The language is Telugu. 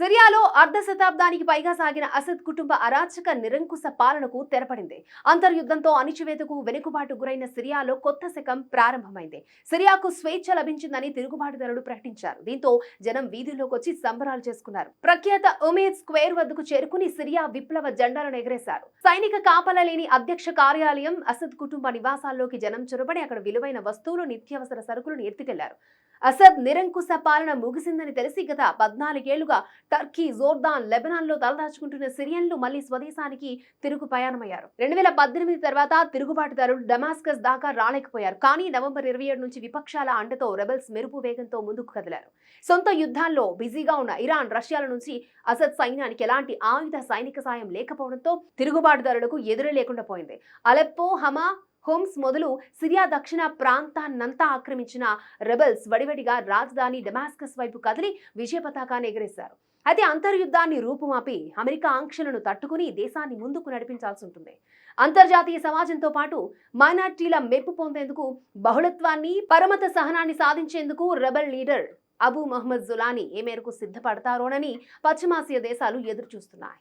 సిరియాలో అర్ధ శతాబ్దానికి పైగా సాగిన అసద్ కుటుంబ అరాచక నిరంకుశ పాలనకు తెరపడింది. అంతర్యుద్ధంతో అణిచివేతకు వెనుకబాటు గురైన సిరియాలో కొత్త శకం ప్రారంభమైంది. సిరియాకు స్వేచ్ఛ లభించిందని తిరుగుబాటుదారులు ప్రకటించారు. దీంతో జనం వీధుల్లోకి వచ్చి సంబరాలు చేసుకున్నారు. ప్రఖ్యాత ఉమేద్ స్క్వేర్ వద్దకు చేరుకుని సిరియా విప్లవ జెండాలను ఎగరేశారు. సైనిక కాపలా లేని అధ్యక్ష కార్యాలయం అసద్ కుటుంబ నివాసాల్లోకి జనం చొరబడి అక్కడ విలువైన వస్తువులు నిత్యావసర సరుకులను ఎత్తుకెళ్ళారు. అసద్ నిరంకుశ పాలన ముగిసిందని తెలిసి గత పద్నాలుగేళ్ళుగా టర్కీ జోర్దాన్ లెబనాన్లో తలదాచుకుంటున్న సిరియన్లు మళ్ళీ స్వదేశానికి తిరుగు ప్రయాణమయ్యారు. రెండు వేల పద్దెనిమిది తర్వాత తిరుగుబాటుదారులు డమాస్కస్ దాకా రాలేకపోయారు. కానీ నవంబర్ ఇరవై ఏడు నుంచి విపక్షాల అండతో రెబెల్స్ మెరుపు వేగంతో ముందుకు కదిలారు. సొంత యుద్ధాల్లో బిజీగా ఉన్న ఇరాన్ రష్యాల నుంచి అసద్ సైన్యానికి ఎలాంటి ఆయుధ సైనిక సాయం లేకపోవడంతో తిరుగుబాటుదారులకు ఎదురే లేకుండా పోయింది. అలెప్పో హమా హోమ్స్ మొదలు సిరియా దక్షిణ ప్రాంతాన్నంతా ఆక్రమించిన రెబెల్స్ వడివడిగా రాజధాని డెమాస్కస్ వైపు కదిలి విజయ పతాకాన్ని ఎగరేశారు. అయితే అంతర్యుద్ధాన్ని రూపుమాపి అమెరికా ఆంక్షలను తట్టుకుని దేశాన్ని ముందుకు నడిపించాల్సి ఉంటుంది. అంతర్జాతీయ సమాజంతో పాటు మైనార్టీల మెప్పు పొందేందుకు బహుళత్వాన్ని పరమత సహనాన్ని సాధించేందుకు rebel leader Abu Mohammed Julani ఏ మేరకు సిద్ధపడతారోనని పశ్చిమాసియా దేశాలు ఎదురుచూస్తున్నాయి.